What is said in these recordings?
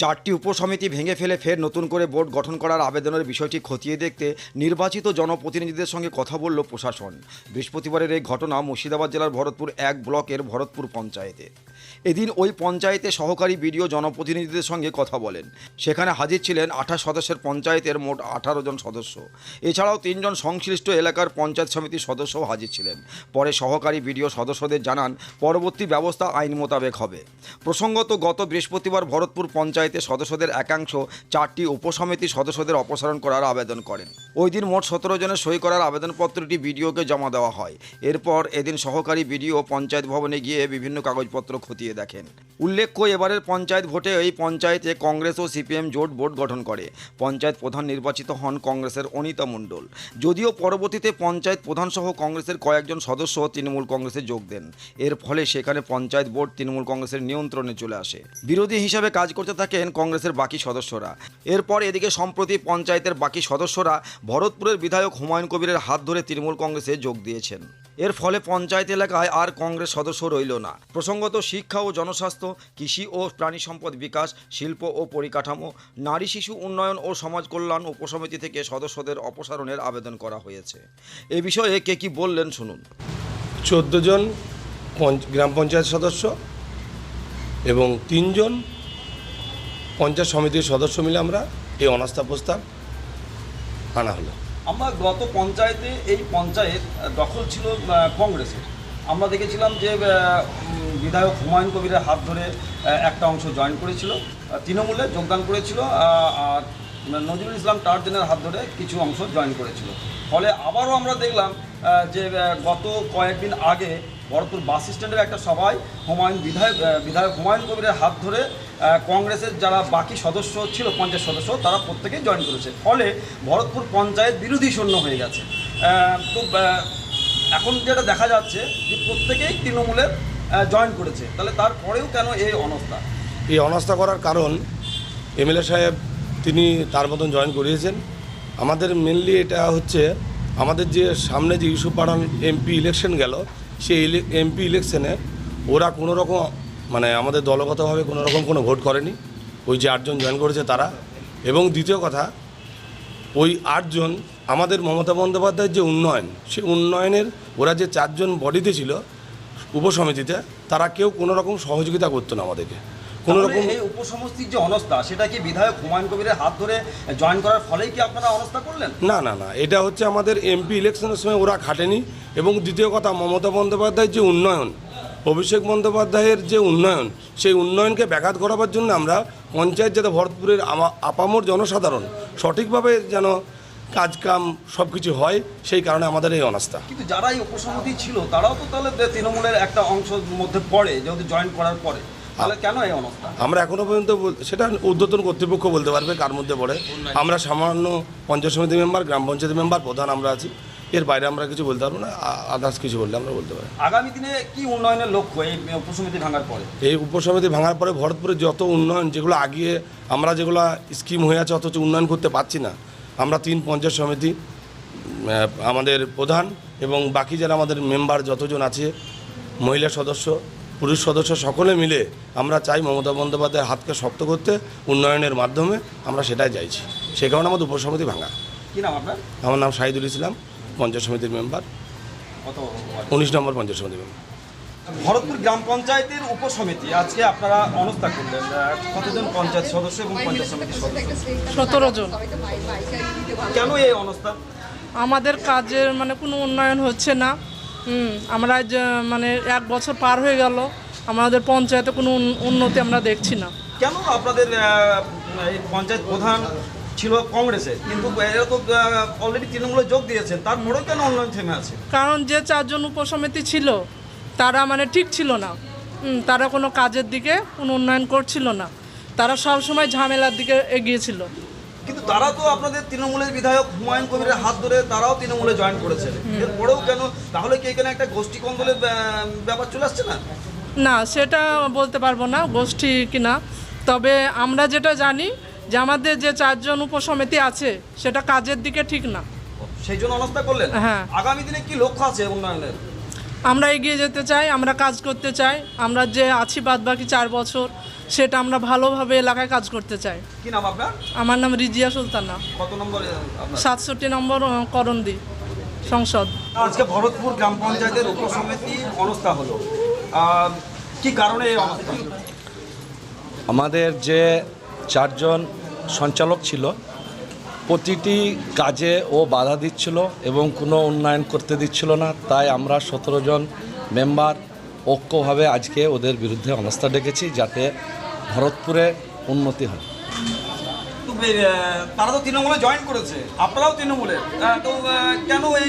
চারটি উপসমিতি ভেঙে ফেলে ফের নতুন করে বোর্ড গঠন করার আবেদনের বিষয়টি খতিয়ে দেখতে নির্বাচিত জনপ্রতিনিধিদের সঙ্গে কথা বলল প্রশাসন। বৃহস্পতিবারের এই ঘটনা মুর্শিদাবাদ জেলার ভরতপুর এক ব্লকের ভরতপুর পঞ্চায়েতে। এদিন ওই পঞ্চায়েতে সহকারী বিডিও জনপ্রতিনিধিদের সঙ্গে কথা বলেন। সেখানে হাজির ছিলেন আঠাশ সদস্যের পঞ্চায়েতের মোট আঠারো জন সদস্য। এছাড়াও তিনজন সংশ্লিষ্ট এলাকার পঞ্চায়েত সমিতির সদস্যও হাজির ছিলেন। পরে সহকারী বিডিও সদস্যদের জানান, পরবর্তী ব্যবস্থা আইন মোতাবেক হবে। প্রসঙ্গত, গত বৃহস্পতিবার ভরতপুর পঞ্চায়েতে সদস্যদের একাংশ চারটি উপসমিতি সদস্যদের অপসারণ করার আবেদন করেন। ওই দিন মোট সতেরো জনের সই করার আবেদনপত্রটি বিডিওকে জমা দেওয়া হয়। এরপর এদিন সহকারী বিডিও পঞ্চায়েত ভবনে গিয়ে বিভিন্ন কাগজপত্র খতিয়ে দেখেন। উল্লেখ্য, এবারের পঞ্চায়েত ভোটে এই পঞ্চায়েতে কংগ্রেস ও সিপিএম জোট বোর্ড গঠন করে। পঞ্চায়েত প্রধান নির্বাচিত হন কংগ্রেসের অনিতা মণ্ডল। যদিও পরবর্তীতে পঞ্চায়েত প্রধানসহ কংগ্রেসের কয়েকজন সদস্য তৃণমূল কংগ্রেসে যোগ দেন। এর ফলে সেখানে পঞ্চায়েত বোর্ড তৃণমূল কংগ্রেসের নিয়ন্ত্রণে চলে আসে। বিরোধী হিসাবে কাজ করতে থাকেন কংগ্রেসের বাকি সদস্যরা। এরপর এদিকে সম্প্রতি পঞ্চায়েতের বাকি সদস্যরা ভরতপুরের বিধায়ক হুমায়ুন কবিরের হাত ধরে তৃণমূল কংগ্রেসে যোগ দিয়েছেন। এর ফলে পঞ্চায়েত এলাকায় আর কংগ্রেস সদস্য রইল না। প্রসঙ্গত শিক্ষা ও জনস্বাস্থ্য কৃষি ও প্রাণী সম্পদ বিকাশ শিল্প ও পরিকাঠামো নারী শিশু উন্নয়ন ও সমাজ কল্যাণ উপসমিতি থেকে সদস্যদের অপসারণের আবেদন করা হয়েছে। এ বিষয়ে কে কি বললেন শুনুন। চোদ্দ জন পঞ্চ- গ্রাম পঞ্চায়েত সদস্য এবং তিনজন পঞ্চায়েত সমিতির সদস্য মিলে আমরা এই অনাস্থা প্রস্তাব আনা হলো। আমরা গত পঞ্চায়েতে এই পঞ্চায়েত দখল ছিল কংগ্রেসের। আমরা দেখেছিলাম যে বিধায়ক হুমায়ুন কবিরের হাত ধরে একটা অংশ জয়েন করেছিল। তৃণমূলে যোগদান করেছিল আর নজরুল ইসলাম টার্জনের হাত ধরে কিছু অংশ জয়েন করেছিল। ফলে আবারও আমরা দেখলাম যে গত কয়েকদিন আগে ভরতপুর বাস স্ট্যান্ডের একটা সভায় হুমায়ুন বিধায়ক বিধায়ক হুমায়ুন কবিরের হাত ধরে কংগ্রেসের যারা বাকি সদস্য ছিল, পঞ্চায়েত সদস্য, তারা প্রত্যেকেই জয়েন করেছে। ফলে ভরতপুর পঞ্চায়েত বিরোধী শূন্য হয়ে গেছে। তো এখন যেটা দেখা যাচ্ছে যে প্রত্যেকেই তৃণমূলের জয়েন করেছে। তাহলে তারপরেও কেন এই অনস্থা? এই অনাস্থা করার কারণ এমএলএ সাহেব, তিনি তার মতন জয়েন করিয়েছেন। আমাদের মেনলি এটা হচ্ছে, আমাদের যে সামনে যে ইস্যু পাড়ান এমপি ইলেকশন গেল, সেই এমপি ইলেকশনে ওরা কোনো রকম মানে আমাদের দলগতভাবে কোনো রকম কোনো ভোট করেনি। ওই যে আটজন জয়েন করেছে তারা। এবং দ্বিতীয় কথা, ওই আটজন আমাদের মমতা বন্দ্যোপাধ্যায়ের যে উন্নয়ন, সে উন্নয়নের ওরা যে চারজন বডিতে ছিল উপসমিতিতে তারা কেউ কোনো রকম সহযোগিতা করতো না আমাদেরকে। কোনো রকম এই উপসমস্তির যে অনস্থা সেটা কি বিধায়ক হুমায়ুন কবিরের হাত ধরে জয়েন করার ফলেই কি আপনারা অনস্থা করলেন? না না না এটা হচ্ছে আমাদের এমপি ইলেকশনের সময় ওরা খাটেনি। এবং দ্বিতীয় কথা মমতা বন্দ্যোপাধ্যায়ের যে উন্নয়ন অভিষেক বন্দ্যোপাধ্যায়ের যে উন্নয়ন সেই উন্নয়নকে ব্যাঘাত করাবার জন্য আমরা পঞ্চায়েত যাতে ভরতপুরের আপামর জনসাধারণ সঠিকভাবে যেন কাজকাম সব কিছু হয় সেই কারণে আমাদের এই অনাস্থা। কিন্তু যারা এই উপসমিতি ছিল তারাও তো তাহলে তৃণমূলের একটা অংশ মধ্যে পড়ে যেহেতু জয়েন করার পরে। তাহলে কেন এই অনস্থা? আমরা এখনও পর্যন্ত সেটা ঊর্ধ্বতন কর্তৃপক্ষ বলতে পারবে কার মধ্যে পড়ে। আমরা সামান্য পঞ্চায়েত সমিতি মেম্বার গ্রাম পঞ্চায়েত মেম্বার প্রধান আমরা আছি। এর বাইরে আমরা কিছু বলতে পারব না আদার্স কিছু বললে আমরা বলতে পারি। আগামী দিনে কি উন্নয়নের লক্ষ্য এই উপসমিতি ভাঙার পরে? এই উপসমিতি ভাঙার পরে ভরতপুরে যত উন্নয়ন যেগুলো আগিয়ে আমরা যেগুলো স্কিম হয়ে আছে অথচ উন্নয়ন করতে পারছি না আমরা তিন পঞ্চায়েত সমিতি আমাদের প্রধান এবং বাকি যারা আমাদের মেম্বার যতজন আছে মহিলা সদস্য পুরুষ সদস্য সকলে মিলে আমরা চাই মমতা বন্দ্যোপাধ্যায়ের হাতকে শক্ত করতে উন্নয়নের মাধ্যমে আমরা সেটাই চাইছি। সে কারণে আমাদের উপসমিতি ভাঙা। কি নাম আপনার? আমার নাম শাহিদুল ইসলাম পঞ্চায়েত সমিতির মেম্বার। উনিশ নম্বর পঞ্চায়েত সমিতির মেম্বার। ভরতপুর গ্রাম পঞ্চায়েতের উপসমিতি। আজকে আপনারা অনস্থা করলেন। কতজন পঞ্চায়েত সদস্য এবং পঞ্চায়েত সমিতির সদস্য? সতেরো জন। কেন এই অনস্থা আমাদের কাজের মানে কোনো উন্নয়ন হচ্ছে না। হুম আমরা মানে এক বছর পার হয়ে গেল। আমাদের পঞ্চায়েতে কোনো উন্নতি আমরা দেখছি না। কেন আপনাদের এই পঞ্চায়েত প্রধান ছিল কংগ্রেসে কিন্তু এরা তো অলরেডি তৃণমূলে যোগ দিয়েছেন তারপরেও কেন উন্নয়ন থেমে আছে? কারণ যে চারজন উপসমিতি ছিল তারা মানে ঠিক ছিল না। তারা কোনো কাজের দিকে কোনো উন্নয়ন করছিল না। তারা সবসময় ঝামেলার দিকে এগিয়েছিল। কিন্তু তারা তো আপনাদের তৃণমূলের বিধায়ক হুমায়ুন কবিরের হাত ধরে তারাও তৃণমূলে জয়েন করেছে। এরপরেও কেন তাহলে কি এখানে একটা গোষ্ঠী কন্দলের ব্যাপার চলে আসছে না? না সেটা বলতে পারব না গোষ্ঠী কিনা। তবে আমরা যেটা জানি যে আমাদের যে চারজন উপসমিতি আছে সেটা কাজের দিকে ঠিক না। সেই জন্য অনস্থা করলেন? হ্যাঁ। আগামী দিনে কি লক্ষ্য আছে উন্নয়নের? আমরা এগিয়ে যেতে চাই আমরা কাজ করতে চাই আমরা যে আছি বাদ বাকি চার বছর সেটা আমরা ভালোভাবে এলাকায় কাজ করতে চাই। কি নাম আপনার? আমার নাম রিজিয়া সুলতানা। কত নম্বর সাতষট্টি নম্বর করন্দি সংসদ। আজকে ভরতপুর গ্রাম পঞ্চায়েতের উপসমিতি অনস্থা হলো। কি কারণে আমাদের যে চারজন সঞ্চালক ছিল প্রতিটি কাজে ও বাধা দিচ্ছিল এবং কোনো উন্নয়ন করতে দিচ্ছিল না। তাই আমরা সতেরো জন মেম্বার ঐক্যভাবে আজকে ওদের বিরুদ্ধে অবস্থা ডেকেছি যাতে ভরতপুরে উন্নতি হয়। তারা তো তৃণমূলে জয়েন করেছে। আপনারাও তৃণমূলে। তো কেন এই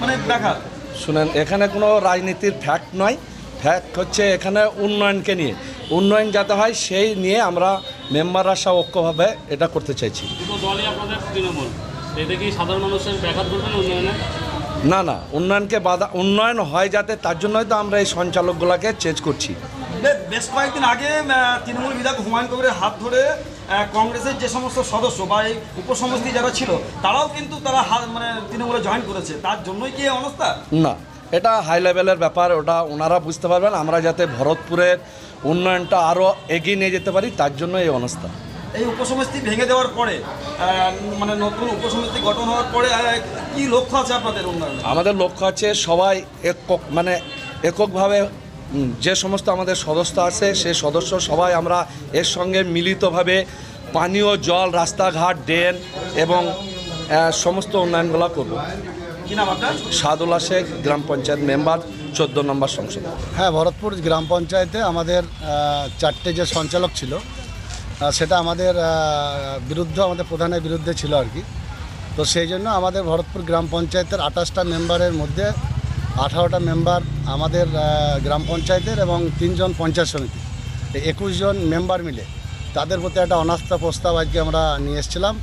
মানে ব্যাঘাত? শুনেন এখানে কোনো রাজনীতির ফ্যাক্ট নয়। ফ্যাক্ট হচ্ছে এখানে উন্নয়নকে নিয়ে। উন্নয়ন যাতে হয় সেই নিয়ে আমরা মেম্বাররা সব ঐক্যভাবে এটা করতে চাইছি। না না উন্নয়নকে বাধা উন্নয়ন হয় যাতে তার জন্যই তো আমরা এই সঞ্চালকগুলোকে চেঞ্জ করছি। বেশ কয়েকদিন আগে তৃণমূল বিধায়ক হুমায়ুন কবিরের হাত ধরে কংগ্রেসের যে সমস্ত সদস্য বা এই উপসমস্তি যারা ছিল তারাও কিন্তু তারা হাত মানে তৃণমূলে জয়েন করেছে। তার জন্যই কি এই অবস্থা? না এটা হাই লেভেলের ব্যাপার ওটা ওনারা বুঝতে পারবেন। আমরা যাতে ভরতপুরের উন্নয়নটা আরও এগিয়ে নিয়ে যেতে পারি তার জন্য এই অবস্থা। এই উপসমস্তি ভেঙে দেওয়ার পরে মানে নতুন উপসমস্তি গঠন হওয়ার পরে কি লক্ষ্য আছে আপনাদের উন্নয়নে? আমাদের লক্ষ্য আছে সবাই একক মানে এককভাবে যে সমস্ত আমাদের সদস্য আছে সে সদস্য সবাই আমরা এর সঙ্গে মিলিতভাবে পানীয় জল রাস্তাঘাট ড্রেন এবং সমস্ত উন্নয়নগুলো করব। সাদুল্লা শেখ গ্রাম পঞ্চায়েত মেম্বার। চোদ্দ নম্বর সংসদ। হ্যাঁ ভরতপুর গ্রাম পঞ্চায়েতে আমাদের চারটে যে সঞ্চালক ছিল সেটা আমাদের বিরুদ্ধে, আমাদের প্রধানের বিরুদ্ধে ছিল আর কি। তো সেই জন্য আমাদের ভরতপুর গ্রাম পঞ্চায়েতের আঠাশটা মেম্বারের মধ্যে আঠারোটা মেম্বার আমাদের গ্রাম পঞ্চায়েতের এবং তিনজন পঞ্চায়েত সমিতি একুশ জন মেম্বার মিলে তাদের প্রতি একটা অনাস্থা প্রস্তাব আজকে আমরা নিয়ে এসেছিলাম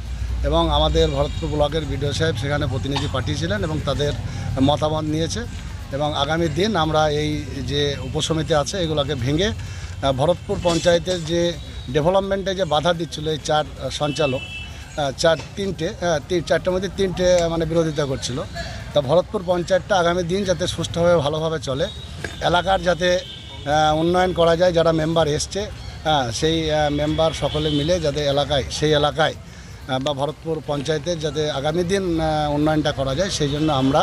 এবং আমাদের ভরতপুর ব্লকের বিডিও সাহেব সেখানে প্রতিনিধি পাঠিয়েছিলেন এবং তাদের মতামত নিয়েছে। এবং আগামী দিন আমরা এই যে উপসমিতি আছে, এগুলোকে ভেঙে ভরতপুর পঞ্চায়েতের যে ডেভেলপমেন্টে যে বাধা দিচ্ছিল এই চার সঞ্চালক চার তিনটে তিন, চারটের মধ্যে তিনটে মানে বিরোধিতা করছিল। তা ভরতপুর পঞ্চায়েতটা আগামী দিন যাতে সুষ্ঠুভাবে, ভালোভাবে চলে। এলাকার যাতে উন্নয়ন করা যায়, যারা মেম্বার এসছে সেই মেম্বার সকলে মিলে যাতে এলাকায়, সেই এলাকায় বা ভরতপুর পঞ্চায়েতের যাতে আগামী দিন উন্নয়নটা করা যায়, সেই জন্য আমরা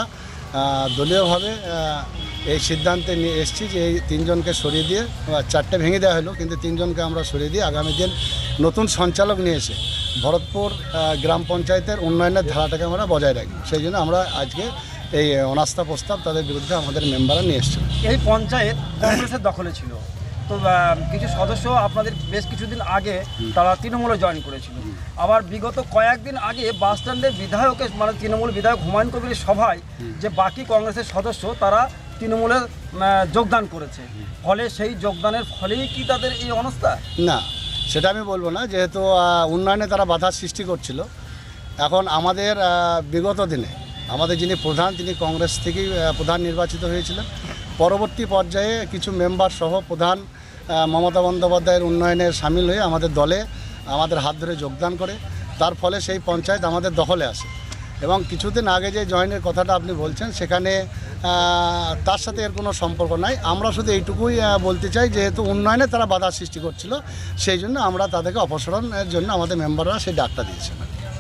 দলীয়ভাবে এই সিদ্ধান্তে নিয়ে এসেছি যে এই তিনজনকে সরিয়ে দিয়ে চারটে ভেঙে দেওয়া হলো, কিন্তু তিনজনকে আমরা সরিয়ে দিয়ে আগামী দিন নতুন সঞ্চালক নিয়ে এসে ভরতপুর গ্রাম পঞ্চায়েতের উন্নয়নের ধারাটাকে আমরা বজায় রাখি। সেই জন্য আমরা আজকে এই অনাস্থা প্রস্তাব তাদের বিরুদ্ধে আমাদের মেম্বাররা নিয়ে এসছে। এই পঞ্চায়েত কংগ্রেসের দখলে ছিল। তো কিছু সদস্য আপনাদের বেশ কিছুদিন আগে তারা তৃণমূলে জয়েন করেছিল। আবার বিগত কয়েকদিন আগে বাস স্ট্যান্ডে বিধায়কের মানে তৃণমূল বিধায়ক হুমায়ুন কবিরের সভায় যে বাকি কংগ্রেসের সদস্য তারা তৃণমূলে যোগদান করেছে। ফলে সেই যোগদানের ফলেই কি তাদের এই অবস্থা? না, সেটা আমি বলব না। যেহেতু উন্নয়নে তারা বাধার সৃষ্টি করছিল, এখন আমাদের বিগত দিনে আমাদের যিনি প্রধান, তিনি কংগ্রেস থেকেই প্রধান নির্বাচিত হয়েছিলেন। পরবর্তী পর্যায়ে কিছু মেম্বার সহ প্রধান মমতা বন্দ্যোপাধ্যায়ের উন্নয়নে সামিল হয়ে আমাদের দলে, আমাদের হাত ধরে যোগদান করে, তার ফলে সেই পঞ্চায়েত আমাদের দখলে আসে। এবং কিছুদিন আগে যে জয়েনের কথাটা আপনি বলছেন, সেখানে তার সাথে এর কোনো সম্পর্ক নাই। আমরা শুধু এইটুকুই বলতে চাই, যেহেতু উন্নয়নে তারা বাধা সৃষ্টি করছিল, সেই জন্য আমরা তাদেরকে অপসারণের জন্য আমাদের মেম্বাররা সেই ডাকটা দিয়েছেন।